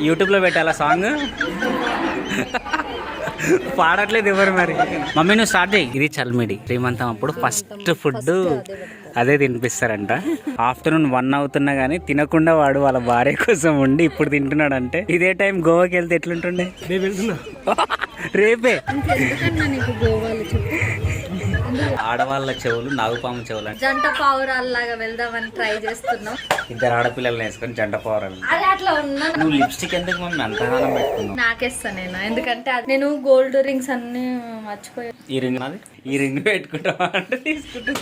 యూట్యూబ్లో పెట్టాలా సాంగ్? పాడట్లేదు ఎవరు మరి? మమ్మీ నువ్వు స్టార్ట్ చేయి. ఇది చల్మిడి. శ్రీమంతం అప్పుడు ఫస్ట్ ఫుడ్ అదే తినిపిస్తారంట. ఆఫ్టర్నూన్ వన్ అవుతున్నా కానీ తినకుండా వాడు వాళ్ళ భార్య కోసం ఉండి ఇప్పుడు తింటున్నాడంటే ఇదే టైం గోవాకి వెళ్తే ఎట్లుంటుండే? రేపు వెళ్తున్నా. రేపే? ఎందుకన్నా నీకు గోవాలు చెప్పు? ఆడవాళ్ళ చెవులు నాగుపాము చెవులు అంటే జంట పావురాల్లాగా వెళ్దామని ట్రై చేస్తున్నాం. ఇద్దరు ఆడపిల్లల్ని వేసుకొని జంట పోరాలి అది అట్లా ఉన్నా. నువ్వు లిప్స్టిక్ ఎందుకు మమ్మీ అంతగానం పెట్టుకున్నావు? నాకేస్తా నేను ఎందుకంటే అది- నేను గోల్డ్ రింగ్స్ అన్ని మర్చిపోయా. ఈ రింగ్ నాది? ఈ రింగ్ పెట్టుకుంటావా అంటే తీసుకుంటా.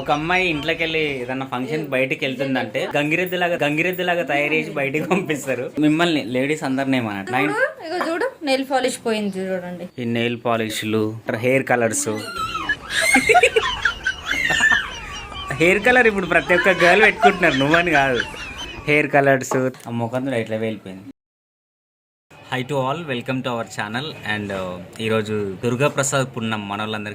ఒక అమ్మాయి ఇంట్లోకి వెళ్ళి ఏదన్నా ఫంక్షన్ బయటికి వెళ్తుందంటే గంగిరెద్దు లాగా గంగిరెద్దు లాగా తయారు చేసి బయటికి పంపిస్తారు. మిమ్మల్ని లేడీస్ అందరినీ నైన్ చూడు నెయిల్ పాలిష్ పోయింది చూడండి. ఈ నెయిల్ పాలిష్లు హెయిర్ కలర్స్ హెయిర్ కలర్ ఇప్పుడు ప్రతి ఒక్క గర్ల్ పెట్టుకుంటున్నారు నువ్వని కాదు. హెయిర్ కలర్స్ ఆ ముఖం ఇట్లా వెళ్ళిపోయింది hi to all welcome to our channel and ఈరోజు దుర్గా ప్రసాద్ పున్నం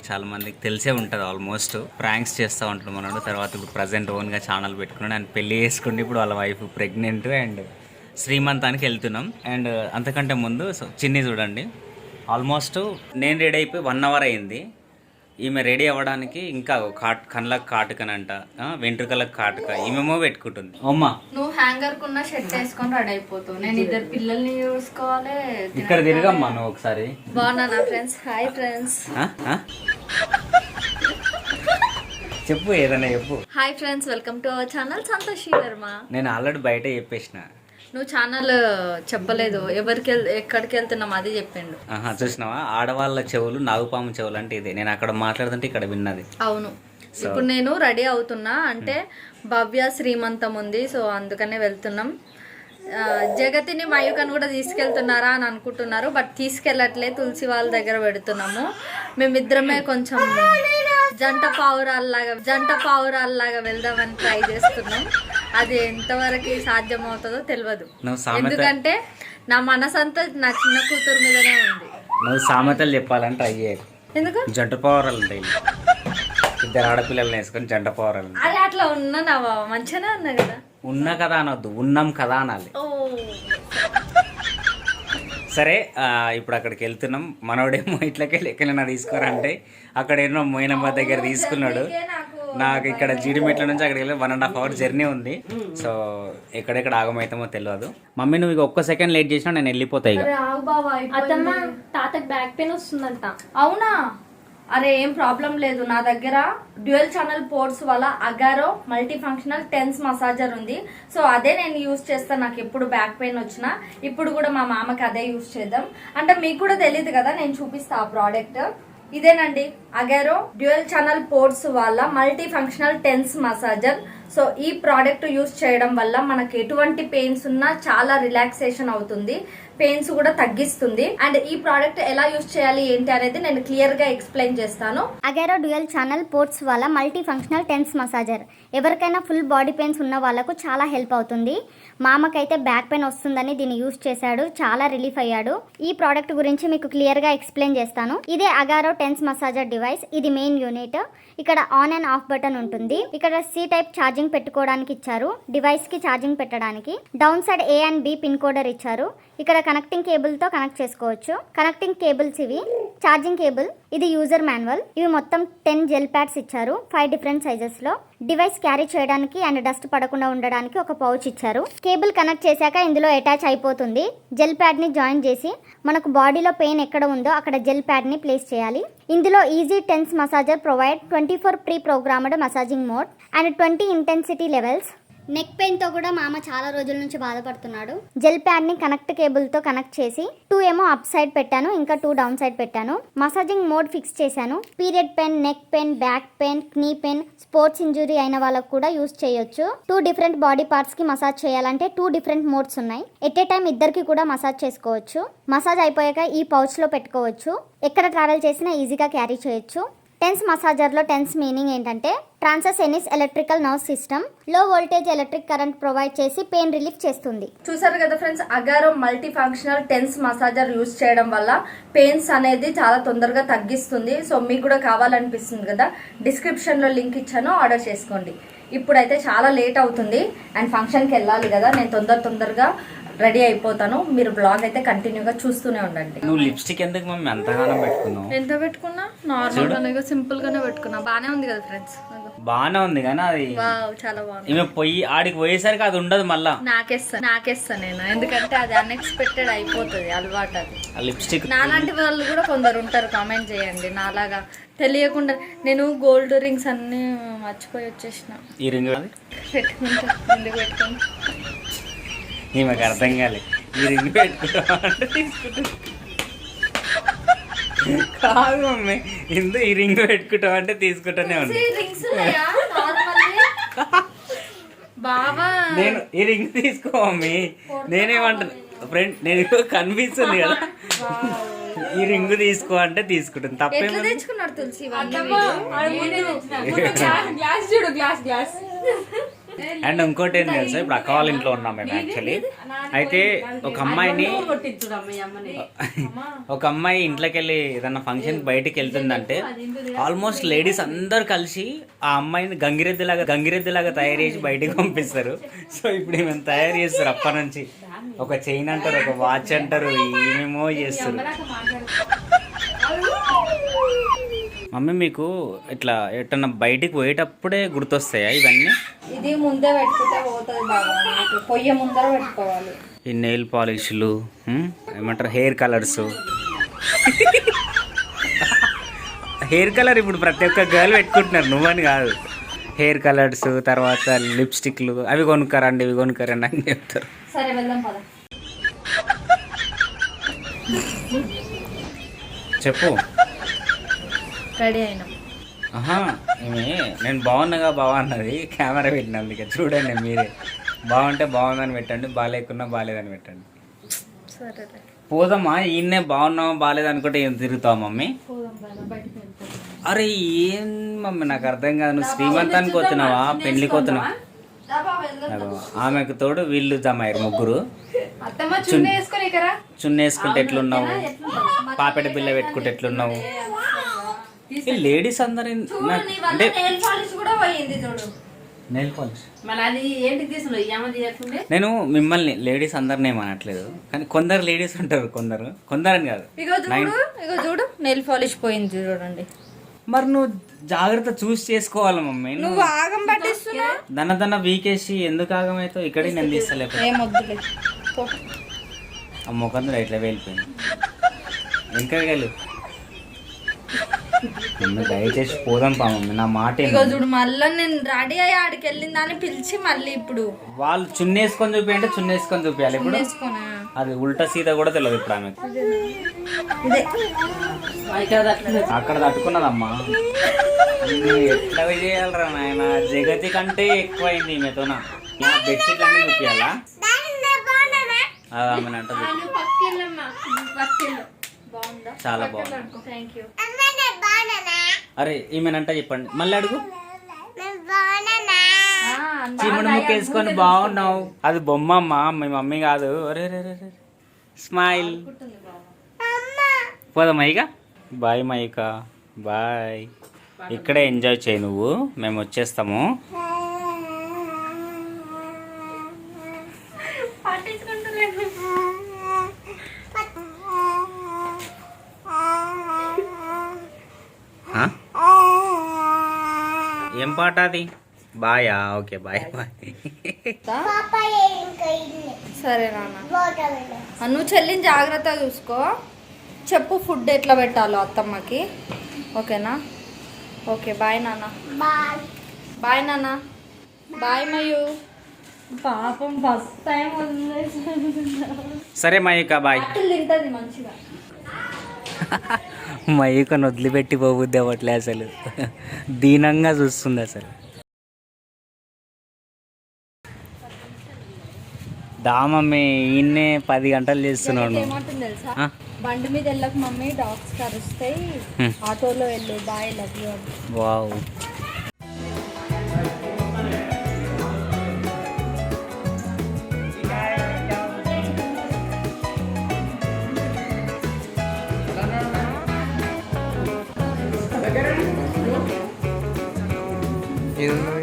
చాలా మందికి తెలిసే ఉంటుంది ఆల్మోస్ట్ ప్రాంక్స్ చేస్తూ ఉంటాడు మనోడు తర్వాత ఇప్పుడు ప్రజెంట్ ఓన్గా ఛానల్ పెట్టుకున్నాడు. అండ్ పెళ్ళి చేసుకుంటే ఇప్పుడు వాళ్ళ వైఫ్ ప్రెగ్నెంట్ అండ్ శ్రీమంతానికి వెళ్తున్నాం. అండ్ uh, అంతకంటే ముందు సో చిన్ని చూడండి. ఆల్మోస్ట్ నేను రెడీ అయిపోయి వన్ అవర్ అయింది. ఈమె రెడీ అవ్వడానికి ఇంకా కాట్ కళ్ళకు కాటుకనంట. వెంట్రుకలకు కాటుక. ఈమెమో పెట్టుకుంటుంది. అమ్మా. నువ్వు హ్యాంగర్ కున్న షర్ట్ వేసుకొని రెడీ అయిపోతావు నేను ఇద్దరు పిల్లల్ని చూసుకోవాలి ఇక్కడ తిరగమ్మా నువ్వు ఒకసారి. బాగున్నా నా ఫ్రెండ్స్? Hi friends? చెప్పు ఏదైనా చెప్పు. Hi friends welcome to our channel Santoshi Varma. నేను ఆల్రెడీ బయట చెప్పేసిన. నువ్వు ఛానల్ చెప్పలేదు. ఎవరికి ఎక్కడికి వెళ్తున్నాం అది చెప్పిండు. ఆహా చూసినావా? ఆడవాళ్ళ చెవులు నాగుపాము చెవులు అంటే ఇదే. నేను అక్కడ మాట్లాడుతుంటే ఇక్కడ విన్నది. అవును. ఇప్పుడు నేను రెడీ అవుతున్నా. అంటే భవ్య శ్రీమంతం ఉంది. సో అందుకనే వెళ్తున్నాం. ఆ, జగతిని మయూకని కూడా తీసుకెళ్తున్నారా అని అనుకుంటున్నారు. బట్ తీసుకెళ్ళట్లే. తులసి వాళ్ళ దగ్గర పెడుతున్నాము. మేమిద్దరమే కొంచెం జంట పావురాల్లాగా జంట పావురాల్లాగా వెళ్దామని ట్రై చేస్తున్నాం. అది ఎంతవరకు సాధ్యం అవుతుందో తెలియదు ఎందుకంటే నా మనసంతా నా చిన్న కూతురు మీదనే ఉంది. నువ్వు సామెతలు చెప్పాలంటే అయ్యే. ఎందుకు? జంట పౌరాలు ఉంటాయి. ఇద్దరు ఆడపిల్లల్ని వేసుకొని జంట పౌరాలు అది అట్లా ఉన్నా నా బావ. మంచిగానే ఉన్నా కదా. ఉన్న కదా అనొద్దు. ఉన్నాం కదా అనాలి. సరే ఇప్పుడు అక్కడికి వెళ్తున్నాం. మనోడేమో ఇట్లకి ఎక్కడైనా తీసుకోరంటే అక్కడ ఏమో మోయినమ్మ దగ్గర తీసుకున్నాడు. నాకు ఇక్కడ జీడిమెట్ల నుంచి అక్కడికి వెళ్ళి one and half hour journey ఉంది. సో ఎక్కడెక్కడ ఆగమవుతామో తెలియదు మమ్మీ నువ్వు ఇక ఒక్క సెకండ్ లేట్ చేసినా నేను వెళ్ళిపోతా ఇక. రావు బావా అత్తమ్మ తాతకి బ్యాక్ పెయిన్ వస్తుందంట. అవునా? అరే ఏం ప్రాబ్లం లేదు. నా దగ్గర డ్యూయల్ ఛానల్ పోర్ట్స్ వల్ల Agaro multi functional TENS massager ఉంది. సో అదే నేను యూస్ చేస్తాను నాకు ఎప్పుడు బ్యాక్ పెయిన్ వచ్చినా ఇప్పుడు కూడా మా మామకి అదే యూస్ చేద్దాం. అంటే మీకు కూడా తెలియదు కదా నేను చూపిస్తా ఆ ప్రోడక్ట్ ఇదేనండి. అగెరో డ్యూయల్ ఛానల్ పోర్ట్స్ వల్ల multi functional TENS massager. So ఈ ప్రోడక్ట్ యూస్ చేయడం వల్ల మనకి ఎటువంటి పెయిన్స్ ఉన్నా చాలా రిలాక్సేషన్ అవుతుంది. పెయిన్స్ కూడా తగ్గిస్తుంది. అండ్ ఈ ప్రోడక్ట్ ఎలా యూస్ చేయాలి ఏంటి అనేది నేను క్లియర్గా ఎక్స్ప్లెయిన్ చేస్తాను. అగేరో డ్యూయల్ ఛానల్ పోర్ట్స్ వల్ల మల్టీ ఫంక్షనల్ టెన్స్ మసాజర్. ఎవరికైనా ఫుల్ బాడీ పెయిన్స్ ఉన్న వాళ్ళకు చాలా హెల్ప్ అవుతుంది. మామకైతే బ్యాక్ పెయిన్ వస్తుందని దీన్ని యూస్ చేశాడు. చాలా రిలీఫ్ అయ్యాడు. ఈ ప్రోడక్ట్ గురించి మీకు క్లియర్గా ఎక్స్ప్లెయిన్ చేస్తాను. ఇదే అగారో టెన్స్ మసాజర్ డివైస్. ఇది మెయిన్ యూనిట్. ఇక్కడ ఆన్ అండ్ ఆఫ్ బటన్ ఉంటుంది. ఇక్కడ సి టైప్ ఛార్జింగ్ పెట్టుకోవడానికి ఇచ్చారు. డివైస్కి ఛార్జింగ్ పెట్టడానికి. Down side A and B pin coder ఇచ్చారు. ఇక్కడ కనెక్టింగ్ కేబుల్తో కనెక్ట్ చేసుకోవచ్చు. కనెక్టింగ్ కేబుల్స్ ఇవి ఛార్జింగ్ కేబుల్ ఇది యూజర్ మాన్యువల్ ఇవి మొత్తం టెన్ జెల్ ప్యాడ్స్ ఇచ్చారు ఫైవ్ డిఫరెంట్ సైజెస్లో. డివైస్ క్యారీ చేయడానికి అండ్ డస్ట్ పడకుండా ఉండడానికి ఒక పౌచ్ ఇచ్చారు. కేబుల్ కనెక్ట్ చేశాక ఇందులో అటాచ్ అయిపోతుంది. జెల్ ప్యాడ్ని జాయిన్ చేసి మనకు బాడీలో పెయిన్ ఎక్కడ ఉందో అక్కడ జెల్ ప్యాడ్ని ప్లేస్ చేయాలి. ఇందులో easy TENS massager provide twenty four pre programmed massaging mode and twenty intensity levels neck పెయిన్తో కూడా మామ చాలా రోజుల నుంచి బాధపడుతున్నాడు. జెల్ ప్యాడ్ని కనెక్ట్ కేబుల్తో కనెక్ట్ చేసి టూ ఏమో అప్ సైడ్ పెట్టాను ఇంకా టూ డౌన్ సైడ్ పెట్టాను. మసాజింగ్ మోడ్ ఫిక్స్ చేశాను. Period pain neck pain back pain knee pain sports injury అయిన వాళ్ళకు కూడా యూస్ చేయొచ్చు. టూ డిఫరెంట్ బాడీ పార్ట్స్కి మసాజ్ చేయాలంటే టూ డిఫరెంట్ మోడ్స్ ఉన్నాయి. ఎట్ ఏ టైం ఇద్దరికి కూడా మసాజ్ చేసుకోవచ్చు. మసాజ్ అయిపోయాక ఈ పౌచ్లో పెట్టుకోవచ్చు. ఎక్కడ ట్రావెల్ చేసినా ఈజీగా క్యారీ చేయొచ్చు. టెన్స్ మసాజర్లో టెన్స్ మీనింగ్ ఏంటంటే ట్రాన్సస్ ఎనిస్ ఎలక్ట్రికల్ నర్వ్ సిస్టమ్లో వోల్టేజ్ ఎలక్ట్రిక్ కరెంట్ ప్రొవైడ్ చేసి పెయిన్ రిలీఫ్ చేస్తుంది. చూసారు కదా friends Agaro multi functional TENS massager use చేయడం వల్ల పెయిన్స్ అనేది చాలా తొందరగా తగ్గిస్తుంది. సో మీకు కూడా కావాలనిపిస్తుంది కదా డిస్క్రిప్షన్లో లింక్ ఇచ్చాను ఆర్డర్ చేసుకోండి. ఇప్పుడైతే చాలా లేట్ అవుతుంది అండ్ ఫంక్షన్కి వెళ్ళాలి కదా నేను తొందర తొందరగా రెడీ అయిపోతాను. మీరు బ్లాగ్ అయితే కంటిన్యూగా చూస్తూనే ఉండండి. నువ్వు లిప్స్టిక్ ఎందుకు మమ్మీ? అంతగానం పెట్టుకున్నావు. ఎంత పెట్టుకున్నా? నార్మల్ గానే సింపుల్ గానే పెట్టుకున్నా. బానే ఉంది కదా ఫ్రెండ్స్ బాగానే ఉంది కానీ అది వావ్ చాలా బాగుంది. ఈమె పొయ్యి ఆడికి పోయేసరికి అది ఉండదు మళ్ళా. నాకేస్తా నాకేస్తా నేను. ఎందుకంటే అది అన్ఎక్స్పెక్టెడ్ అయిపోతుంది అలవాటు అది. ఆ లిప్స్టిక్ నాలాంటి వాళ్ళు కూడా కొందరు ఉంటారు కామెంట్ చేయండి. నాలాగా తెలియకుండా నేను గోల్డ్ రింగ్స్ అన్ని మర్చిపోయి వచ్చేసిన. ఈ రింగ్ పెట్టుకుంటా ఎందుకు పెట్టుకుంటా. ఈమెకు అర్థం కాలే. ఈ రింగ్ పెట్టుకుంటాం అంటే తీసుకుంటాం. కాదు మమ్మీ. ఇందు ఈ రింగ్ పెట్టుకుంటాం అంటే తీసుకుంటానే ఉంది రింగ్స్ బావా. నేను ఈ రింగ్ తీసుకో మమ్మీ. నేనేమంటున్నా ఫ్రెండ్ నేను కనిపిస్తుంది కదా. ఈ రింగ్ తీసుకో అంటే తీసుకుంటాను. ఎట్లా తప్పేమో తెచ్చుకున్నారు తులసి గ్లాస్ చూడు గ్లాస్ గ్లాస్. అండ్ ఇంకోటి ఏం తెలుసా? ఇప్పుడు అక్క వాళ్ళ ఇంట్లో ఉన్నాం మేము యాక్చువల్లీ అయితే ఒక అమ్మాయిని ఒక అమ్మాయి ఇంట్లోకి వెళ్ళి ఏదన్నా ఫంక్షన్ బయటికి వెళ్తుందంటే ఆల్మోస్ట్ లేడీస్ అందరు కలిసి ఆ అమ్మాయిని గంగిరెద్దులాగా గంగిరెద్దులాగా తయారు చేసి బయటికి పంపిస్తారు. సో ఇప్పుడు మేము తయారు చేస్తారు అప్పటి నుంచి. ఒక చైన్ అంటారు ఒక వాచ్ అంటారు ఏమేమో చేస్తారు. మమ్మీ మీకు ఇట్లా ఎట్టన్నా బయటికి పోయేటప్పుడే గుర్తొస్తాయా ఇవన్నీ? ఇది ముందే పెట్టుకుంటే పోతుంది పొయ్యి ముందర పెట్టుకోవాలి. ఈ నెయిల్ పాలిష్లు ఏమంటారు హెయిర్ కలర్స్. హెయిర్ కలర్ ఇప్పుడు ప్రతి ఒక్క గర్ల్ పెట్టుకుంటున్నారు నువ్వని కాదు. హెయిర్ కలర్స్ తర్వాత లిప్స్టిక్లు అవి కొనుక్కరండి ఇవి కొనుక్కరండి అని చెప్తారు. సరే వెళ్దాం పద. చెప్పు. రెడీ అయినాం. నేను బాగున్నాగా బాగా అన్నది కెమెరా పెట్టినందుకే. చూడండి మీరే. బాగుంటే బాగుందని పెట్టండి బాగాలేకున్నా బాగాలేదని పెట్టండి. సరే పోదామా? ఈయన్నే బాగున్నావా బాగాలేదు అనుకుంటే ఏం తిరుగుతావు మమ్మీ? అరే ఏం మమ్మీ నాకు అర్థం కాదు. నువ్వు శ్రీమంతానికి పోతున్నావా పెళ్ళికి పోతున్నావా అగో, ఆమెకు తోడు వీళ్ళు జమాయారు ముగ్గురు. అత్తమ్మ చున్నీ వేసుకొని ఇక్కడ చున్న వేసుకుంటే ఎట్లున్నావు పాపెట బిల్ల పెట్టుకుంటే ఎట్లున్నావు? లేడీస్ అందరు అంటే నెయిల్ పాలిష్ కూడా పోయింది చూడు. నెయిల్ పాలిష్ మరి అది ఏంటికి తీసుకున్నావు ఏమో తీయకుండే? నేను మిమ్మల్ని లేడీస్ అందరిని ఏమనట్లేదు కానీ కొందరు లేడీస్ ఉంటారు కొందరు. కొందరని కాదు. ఇగో చూడు ఇగో చూడు నెయిల్ పాలిష్ పోయింది చూడండి. మరి నువ్వు జాగ్రత్త చూసి చేసుకోవాలి మమ్మీ. నువ్వు ఆగం పట్టిస్తున్నా? దన్న దన్న వీకేసి ఎందుకు ఆగమైతే ఇక్కడే నేను తీస్తలేకపోతే. ఆ ముఖం ఇట్లా వెళ్ళిపోయింది ఇంకా వెళ్ళు. మమ్మీ దయచేసి పోదాం పా మమ్మీ నా మాట ఇగో. చూడు మళ్ళీ నేను రెడీ అయ్యి ఆడికి వెళ్ళిందని పిలిచి మళ్ళీ ఇప్పుడు. వాళ్ళు చున్నేసుకొని చూపించంటే చున్నేసుకొని చూపించాలి ఇప్పుడు. వేసుకోనా అది ఉల్టా సీదా కూడా తెలియదు ఇప్పుడు ఆమెకు. ఇదే. అక్కడ తట్టుకున్నదమ్మా. నువ్వు ఎట్లా చేయాలరా నాయన? జగతి కంటే ఎక్కువైంది ఈమెతోన నా. బెడ్షీట్ అన్నీ చూపించాలా అది ఆమె అంట పక్కెళ్ళమ్మా. పక్కెళ్ళు. చాలా బాగుంది. అరే ఈమెనంట చెప్పండి. మళ్ళీ అడుగు. చీమడి ముక్క వేసుకొని బాగున్నావు. అది బొమ్మ అమ్మ మీ మమ్మీ కాదు. అరే రే రే రే. స్మైల్ పోదాం ఇక? బాయ్ మైక బాయ్ ఇక్కడే ఎంజాయ్ చేయి నువ్వు. మేము వచ్చేస్తాము. పాట అది బాయా ఓకే బాయ్ బాయ్. సరే నాన్న. నువ్వు చెల్లిని జాగ్రత్తగా చూసుకో. చెప్పు ఫుడ్ ఎట్లా పెట్టాలో అత్తమ్మకి. ఓకేనా? ఓకే బాయ్ నాన్న. బాయ్. నాన్న. బాయ్ మయు పాపం ఫస్ట్ టైం సరే మయూక బాయ్. తింటది మంచిగా. మయూకను వదిలిపెట్టి పోబుద్ది అవ్వట్లే అసలు. దీనంగా చూస్తుంది అసలు. దా మమ్మీ ఈయన్నే పది గంటలు చేస్తున్నాడు? బండి మీద వెళ్ళక మమ్మీ డాగ్స్ కరుస్తాయి. ఆటోలో వెళ్ళు బాయ్ లవ్ యూ వావ్. ఆ,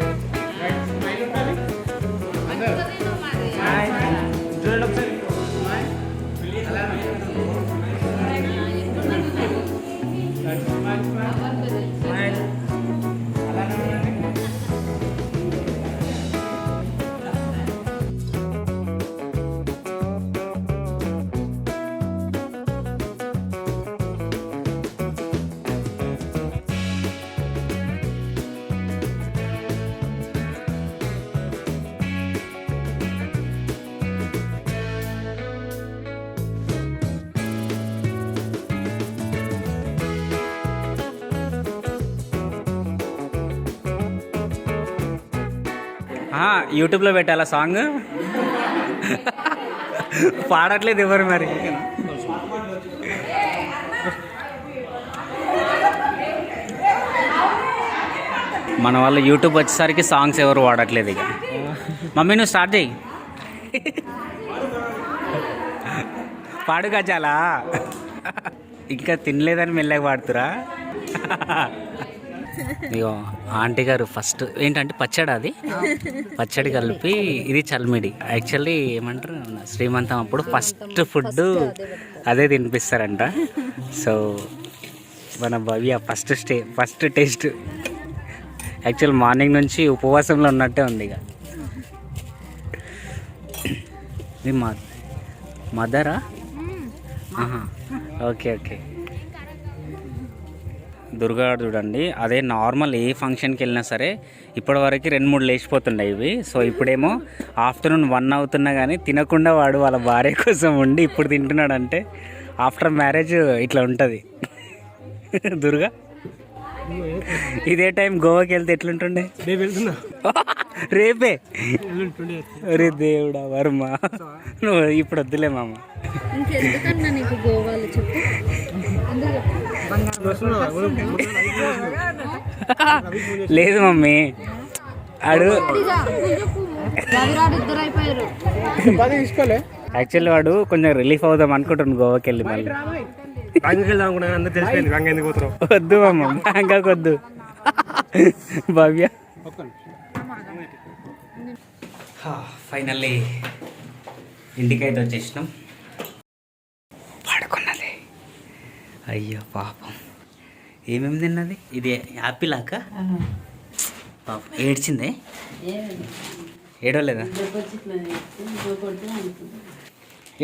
యూట్యూబ్లో పెట్టాలా సాంగ్? పాడట్లేదు ఎవరు మరి? మన వాళ్ళు యూట్యూబ్ వచ్చేసరికి సాంగ్స్ ఎవరు వాడట్లేదు ఇక. మమ్మీ నువ్వు స్టార్ట్ చేయి పాడు గజాలా? ఇంకా తినలేదని మెల్లగా పాడుతురా? ఇగో ఆంటీ గారు ఫస్ట్ ఏంటంటే పచ్చడి అది. పచ్చడి కలిపి ఇది చల్మిడి. యాక్చువల్లీ ఏమంటారు? శ్రీమంతం అప్పుడు ఫస్ట్ ఫుడ్ అదే తినిపిస్తారంట. సో మన Bhavya first stay first taste. Actual morning నుంచి ఉపవాసంలో ఉన్నట్టే ఉంది ఇక. ఇది మా మదరా? Okay okay. దుర్గా చూడండి. అదే నార్మల్ ఏ ఫంక్షన్కి వెళ్ళినా సరే ఇప్పటివరకు రెండు మూడు లేచిపోతుండే ఇవి. సో ఇప్పుడేమో ఆఫ్టర్నూన్ వన్ అవుతున్నా కానీ తినకుండా వాడు వాళ్ళ భార్య కోసం ఉండి ఇప్పుడు తింటున్నాడు అంటే ఆఫ్టర్ మ్యారేజ్ ఇట్లా ఉంటుంది. దుర్గా? ఇదే టైం గోవాకి వెళ్తే ఎట్లుంటుండే? రేపు వెళ్తున్నా. రేపే? అరే దేవుడా వర్మ. నువ్వు ఇప్పుడు వద్దులే మామ. ఇంకెందుకన్నా నీకు గోవాలో చెప్పు. లేదు మమ్మీ. ఆడు రవిరాడు యాక్చువల్లీ వాడు కొంచెం రిలీఫ్ అవుదాం అనుకుంటున్నాను గోవాకి వెళ్ళి మళ్ళీ. వద్దు మామ బ్యాంకాక్ వద్దు భవ్య. ఫైనల్లీ ఇంటికైతే వచ్చేసినాం. అయ్యో పాపం. ఏమేమి తిన్నది? ఇది యాపిల్ ఆక? పాపం. ఏడ్చిందే? ఏడవలేదా?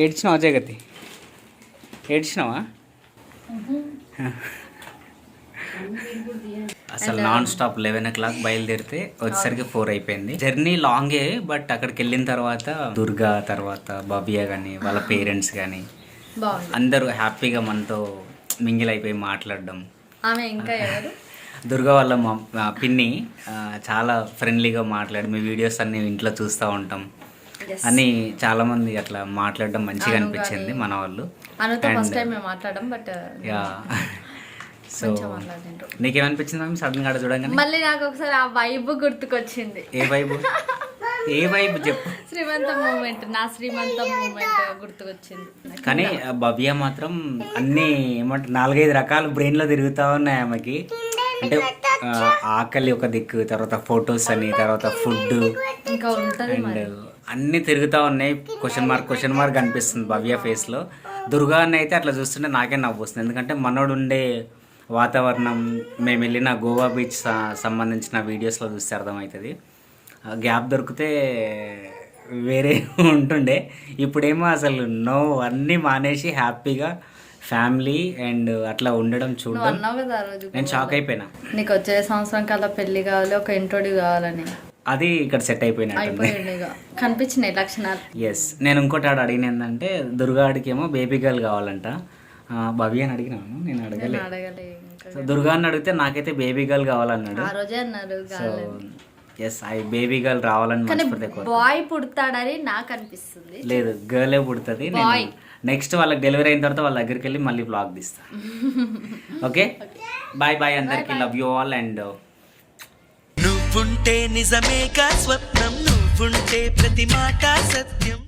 ఏడ్చినావా జగతి? ఏడ్చినావా? అసలు non stop eleven o'clock బయలుదేరితే వచ్చేసరికి ఫోర్ అయిపోయింది. జర్నీ లాంగే బట్ అక్కడికి వెళ్ళిన తర్వాత దుర్గా తర్వాత బాబియా కానీ వాళ్ళ పేరెంట్స్ కానీ అందరూ హ్యాపీగా మనతో మింగిల్ అయిపోయి మాట్లాడడం. ఆమె ఇంకా ఎవరు? దుర్గా వాళ్ళ మా పిన్ని చాలా ఫ్రెండ్లీగా మాట్లాడి మీ వీడియోస్ అన్ని ఇంట్లో చూస్తూ ఉంటాం. అని చాలా మంది అట్లా మాట్లాడడం మంచిగా అనిపించింది మన వాళ్ళు సో నీకేమనిపించింది సడన్గా చూడగానే? మళ్ళీ నాకు ఒకసారి ఆ వైబ్ గుర్తుకొచ్చింది. ఏ వైబు ఏ వైబు చెప్పు. శ్రీమంతం మూమెంట్ నా శ్రీమంతం మూమెంట్ గుర్తుకొచ్చింది కానీ భవ్య మాత్రం అన్ని ఏమంటారు నాలుగైదు రకాల బ్రెయిన్లో తిరుగుతూ ఉన్నాయి ఆమెకి. అంటే ఆకలి ఒక దిక్కు తర్వాత ఫొటోస్ అని తర్వాత ఫుడ్ ఇంకా ఉంటది అండ్ అన్నీ తిరుగుతూ ఉన్నాయి క్వశ్చన్ మార్క్ క్వశ్చన్ మార్క్ అనిపిస్తుంది భవ్య ఫేస్లో. దుర్గా అని అయితే అట్లా చూస్తుంటే నాకే నవ్వు వస్తుంది. ఎందుకంటే మనోడు ఉండే వాతావరణం మేము వెళ్ళిన గోవా బీచ్ సంబంధించిన వీడియోస్లో చూస్తే అర్థమవుతుంది. గ్యాప్ దొరికితే వేరే ఉంటుండే. ఇప్పుడేమో అసలు నో అన్నీ మానేసి హ్యాపీగా ఫ్యామిలీ అండ్ అట్లా ఉండడం చూడడం. నేను షాక్ అయిపోయినా. నీకు వచ్చే సంవత్సరం కల్లా పెళ్ళి కావాలి ఒక ఇంట్రోడ్యూ కావాలని. అది ఇక్కడ సెట్ అయిపోయినట్టుంది. కనిపించినాయి లక్షణాలు. ఎస్ నేను ఇంకోటి ఆడ అడిగిన ఏంటంటే దుర్గాడికి ఏమో బేబీ గర్ల్ కావాలంట. ఆ, భవ్య అని అడిగినాను నేను? అడగలే. దుర్గా అని అడిగితే నాకైతే బేబీ గర్ల్ కావాలన్నాడు. ఆ రోజే అన్నారు so yes I baby girl రావాలని మనస్ఫూర్తిగా బాయ్ పుడతాడని నాకు అనిపిస్తుంది లేదు గర్లే పుడుతుంది నేను నెక్స్ట్ వాళ్ళకి డెలివరీ అయిన తర్వాత వాళ్ళ దగ్గరికి వెళ్ళి మళ్ళీ బ్లాగ్ తీస్తా. ఓకే బాయ్ బాయ్ అందరికి. లవ్ యూ ఆల్ అండ్ నువ్వుంటే నిజమేగా స్వప్నం నువ్వుంటే ప్రతి మాట సత్యం.